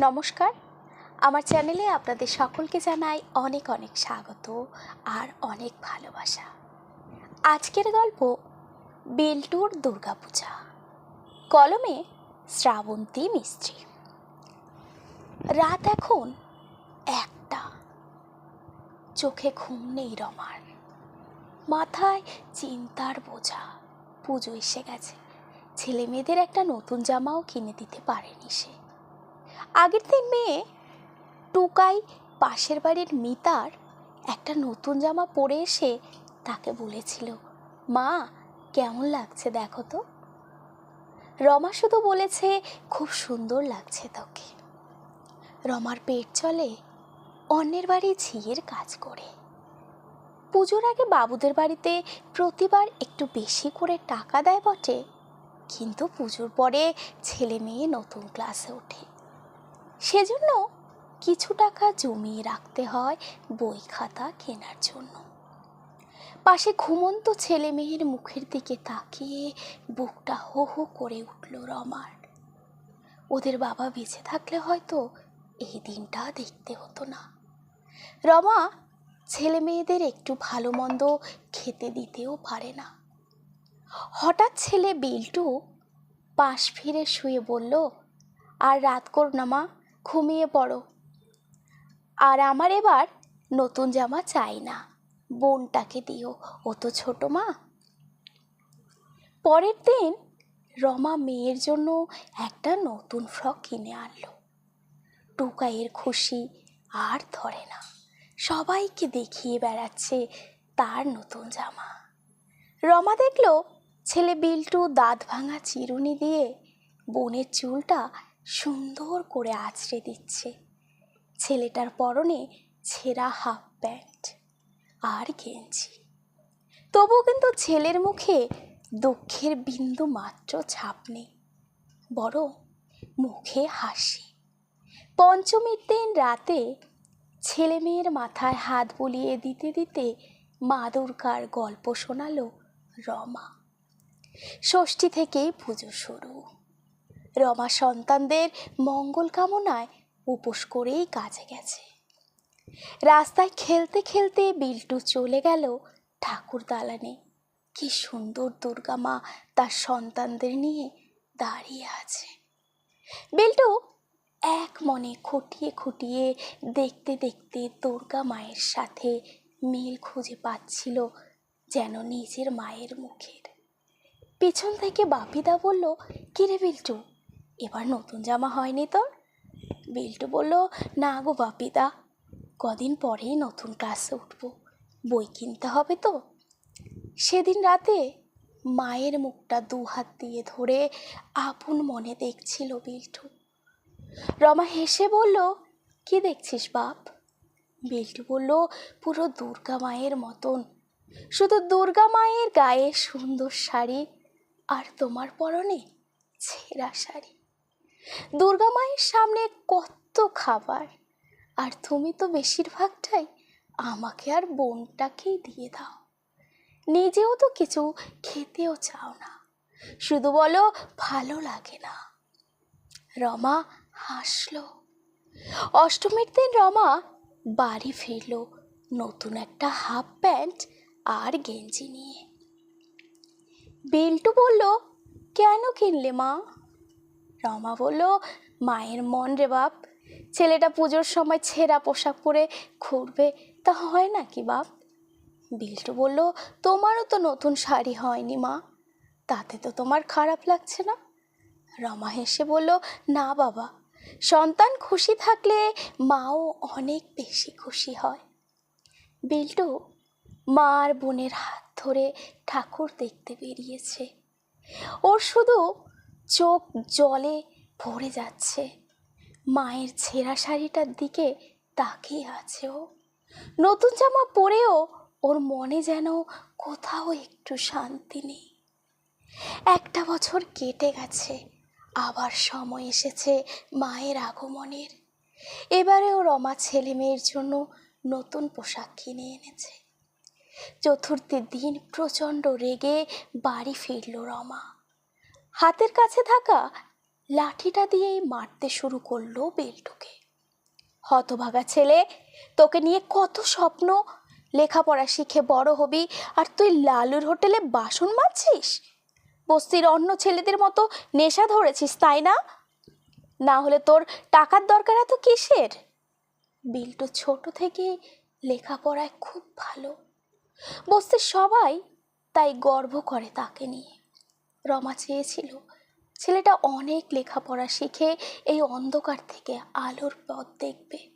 নমস্কার। আমার চ্যানেলে আপনাদের সকলকে জানাই অনেক অনেক স্বাগত আর অনেক ভালোবাসা। আজকের গল্প বেলটুর দুর্গাপূজা। কলমে শ্রাবন্তী মিস্ত্রি। রাত এখন একটা। চোখে ঘুম নেই রমার। মাথায় চিন্তার বোঝা। পুজো এসে গেছে। ছেলে মেয়েদের একটা নতুন জামাও কিনে দিতে পারেনি সে। আগের দিন মেয়ে টুকাই পাশের বাড়ির মিতার একটা নতুন জামা পরে এসে তাকে বলেছিল, মা, কেমন লাগছে দেখো তো। রমা শুধু বলেছে, খুব সুন্দর লাগছে তোকে। রমার পেট চলে অন্যের বাড়ি ঝিয়ের কাজ করে। পুজোর আগে বাবুদের বাড়িতে প্রতিবার একটু বেশি করে টাকা দেয় বটে, কিন্তু পুজোর পরে ছেলে মেয়ে নতুন ক্লাসে ওঠে। সেজন্য কিছু টাকা জমিয়ে রাখতে হয় বই খাতা কেনার জন্য। পাশে ঘুমন্ত ছেলে মেয়ের মুখের দিকে তাকিয়ে বুকটা হো হো করে উঠল রমার। ওদের বাবা বেঁচে থাকলে হয়তো এই দিনটা দেখতে হতো না। রমা ছেলে মেয়েদের একটু ভালো মন্দ খেতে দিতেও পারে না। হঠাৎ ছেলে বিল্টু পাশ ফিরে শুয়ে বলল, আর রাত কর না মা ঘুমিয়ে পড়ো। আর আমার এবার নতুন জামা চাই না। বোনটাকে দিও, ও তো ছোটো মা। পরের দিন রমা মেয়ের জন্য একটা নতুন ফ্রক কিনে আনলো। টুকাইয়ের খুশি আর ধরে না। সবাইকে দেখিয়ে বেড়াচ্ছে তার নতুন জামা। রমা দেখল ছেলে বিল্টু দাঁত ভাঙা চিরুনি দিয়ে বোনের চুলটা সুন্দর করে আছড়ে দিচ্ছে। ছেলেটার পরনে ছেঁড়া হাফ প্যান্ট আর গেঞ্জি। তবু কিন্তু ছেলের মুখে দুঃখের বিন্দু মাত্র ছাপ নেই বড় মুখে হাসি। পঞ্চমীর দিন রাতে ছেলে মেয়ের মাথায় হাত বুলিয়ে দিতে দিতে মা দুর্গার গল্প শোনালো রমা। ষষ্ঠী থেকেই পুজো শুরু। রমা সন্তানদের মঙ্গল কামনায় উপোস করেই কাজে গেছে। রাস্তায় খেলতে খেলতে বিল্টু চলে গেল ঠাকুর দালানে। কি সুন্দর দুর্গা মা তার সন্তানদের নিয়ে দাঁড়িয়ে আছে। বিল্টু এক মনে খুঁটিয়ে খুঁটিয়ে দেখতে দেখতে দুর্গা মায়ের সাথে মিল খুঁজে পাচ্ছিল যেন নিজের মায়ের মুখের। পিছন থেকে বাপিদা বলল, কিরে বিল্টু এবার নতুন জামা হয়নি তোর? বিল্টু বলল, না গো বাপিদা, কদিন পরেই নতুন ক্লাসে উঠবো। বই কিনতে হবে তো? সেদিন রাতে মায়ের মুখটা দু হাত দিয়ে ধরে আপন মনে দেখছিল বিল্টু। রমা হেসে বলল, কি দেখছিস বাপ? বিল্টু বলল, পুরো দুর্গা মায়ের মতন। শুধু দুর্গা মায়ের গায়ে সুন্দর শাড়ি আর তোমার পরনে ছেঁড়া শাড়ি। দুর্গা মায়ের সামনে কত খাবার? আর তুমি তো বেশিরভাগটাই আমাকে আর বোনটাকেই দিয়ে দাও। নিজেও তো কিছু খেতেও চাও না। শুধু বলো, ভালো লাগে না। রমা হাসলো। অষ্টমীর দিন রমা বাড়ি ফিরল নতুন একটা হাফ প্যান্ট আর গেঞ্জি নিয়ে। বিল্টু বলল, কেন কিনলে মা? রমা বলল, মায়ের মন রে বাপ, ছেলেটা পুজোর সময় ছেঁড়া পোশাক পরে ঘুরবে, তা হয় না কি বাপ? বিল্টু বলল, তোমারও তো নতুন শাড়ি হয়নি মা, তাতে তো তোমার খারাপ লাগছে না? রমা হেসে বলল, না বাবা, সন্তান খুশি থাকলে মাও অনেক বেশি খুশি হয়। বিল্টু মা আর বোনের হাত ধরে ঠাকুর দেখতে বেরিয়েছে। ওর শুধু চোখ জলে ভরে যাচ্ছে। মায়ের ছেঁড়া শাড়িটার দিকে তাকিয়ে আছে ও। নতুন জামা পরেও ওর মনে যেন কোথাও একটু শান্তি নেই। একটা বছর কেটে গেছে, আবার সময় এসেছে মায়ের আগমনের। এবারেও রমা ছেলে মেয়ের জন্য নতুন পোশাক কিনে এনেছে। চতুর্থীর দিন প্রচণ্ড রেগে বাড়ি ফিরল রমা। হাতের কাছে থাকা লাঠিটা দিয়েই মারতে শুরু করল বেল্টুকে। হতভাগা ছেলে, তোকে নিয়ে কত স্বপ্ন। লেখাপড়া শিখে বড় হবি, আর তুই লালুর হোটেলে বাসন মাজছিস? বস্তির অন্য ছেলেদের মতো নেশা ধরেছিস, তাই না? না হলে তোর টাকার দরকার এত কিসের? বিল্টু ছোট থেকে লেখাপড়ায় খুব ভালো। বস্তির সবাই তাই গর্ব করে তাকে নিয়ে। রমা চেয়েছিল। ছেলেটা অনেক লেখাপড়া শিখে এই অন্ধকার থেকে আলোর পথ দেখবে।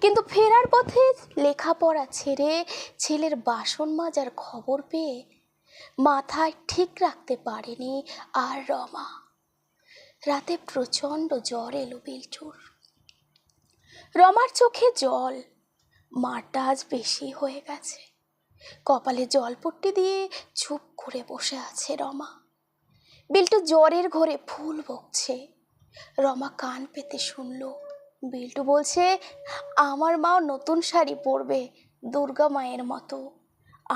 কিন্তু ফেরার পথে লেখাপড়া ছেড়ে ছেলের বাসন মাজার খবর পেয়ে মাথায় ঠিক রাখতে পারেনি আর রমা। রাতে প্রচণ্ড জ্বর এলো বিলচুর। রমার চোখে জল মারটা আজ বেশি হয়ে গেছে। কপালে জলপট্টি দিয়ে চুপ করে বসে আছে রমা। বিল্টু জ্বরের ঘরে ফুল বকছে। রমা কান পেতে শুনলো। বিল্টু বলছে, আমার মাও নতুন শাড়ি পরবে, দুর্গা মায়ের মতো।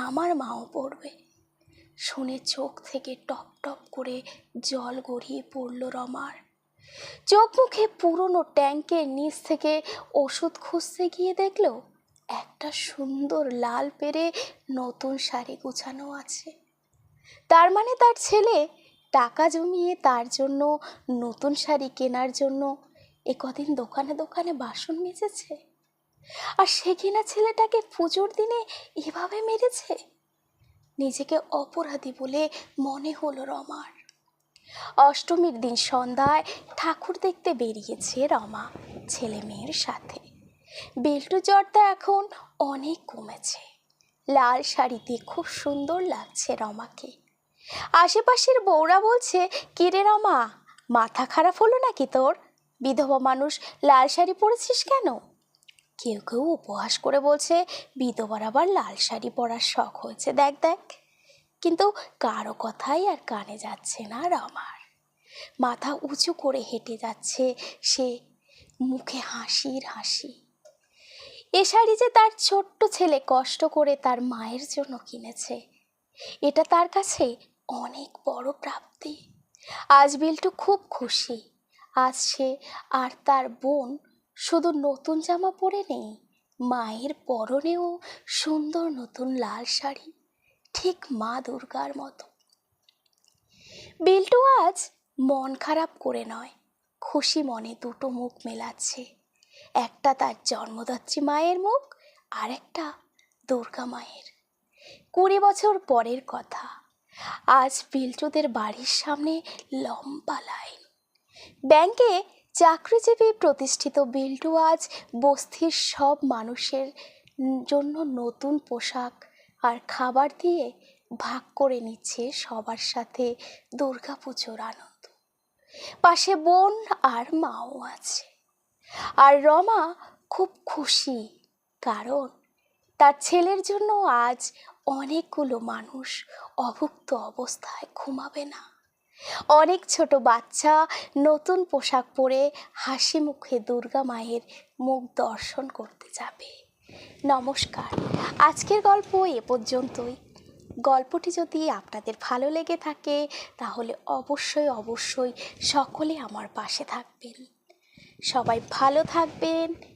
আমার মাও পরবে। শুনে চোখ থেকে টপ টপ করে জল গড়িয়ে পড়ল রমার। চোখ মুখে পুরনো ট্যাঙ্কের নিচ থেকে ওষুধ খুঁজতে গিয়ে দেখল, একটা সুন্দর লাল পেরে নতুন শাড়ি গুছানো আছে। তার মানে তার ছেলে টাকা জমিয়ে তার জন্য নতুন শাড়ি কেনার জন্য এ কদিন দোকানে দোকানে বাসন মেজেছে? আর সে কিনা ছেলেটাকে পুজোর দিনে এভাবে মেরেছে? নিজেকে অপরাধী বলে মনে হলো রমার। অষ্টমীর দিন সন্ধ্যায় ঠাকুর দেখতে বেরিয়েছে রমা ছেলে মেয়ের সাথে। বেল্টু জ্বরটা এখন অনেক কমেছে। লাল শাড়িতে খুব সুন্দর লাগছে রমাকে। আশেপাশের বউরা বলছে কিরে রমা, মাথা খারাপ হলো নাকি তোর? বিধবা মানুষ লাল শাড়ি পরেছিস কেন? কেউ কেউ উপহাস করে বলছে, বিধবার আবার লাল শাড়ি পরার শখ হয়েছে, দেখ দেখ। কিন্তু কারও কথাই আর কানে যাচ্ছে না রমার। মাথা উঁচু করে হেঁটে যাচ্ছে সে মুখে হাসির হাসি। এ শাড়ি যে তার ছোট্ট ছেলে কষ্ট করে তার মায়ের জন্য কিনেছে, এটা তার কাছে অনেক বড় প্রাপ্তি। আজ বিল্টু খুব খুশি। আজ সে আর তার বোন শুধু নতুন জামা পরে নেই, মায়ের পরনেও সুন্দর নতুন লাল শাড়ি, ঠিক মা দুর্গার মতো। বিল্টু আজ মন খারাপ করে নয়, খুশি মনে দুটো মুখ মেলাচ্ছে। একটা তার জন্মদাত্রী মায়ের মুখ আর একটা দুর্গা মায়ের। কুড়ি বছর পরের কথা আজ বিল্টুদের বাড়ির সামনে লম্বা লাইন। ব্যাংকে চাকরিজীবী প্রতিষ্ঠিত বিল্টু আজ বস্তির সব মানুষের জন্য নতুন পোশাক আর খাবার দিয়ে ভাগ করে নিচ্ছে সবার সাথে দুর্গাপুজোর আনন্দ। পাশে বোন আর মাও আছে। আর রমা খুব খুশি, কারণ তার ছেলের জন্য আজ অনেকগুলো মানুষ অভুক্ত অবস্থায় ঘুমাবে না। অনেক ছোট বাচ্চা নতুন পোশাক পরে হাসি মুখে দুর্গা মায়ের মুখ দর্শন করতে যাবে। নমস্কার, আজকের গল্প এ পর্যন্তই। গল্পটি যদি আপনাদের ভালো লেগে থাকে, তাহলে অবশ্যই অবশ্যই সকলে আমার পাশে থাকবেন। সবাই ভালো থাকবেন।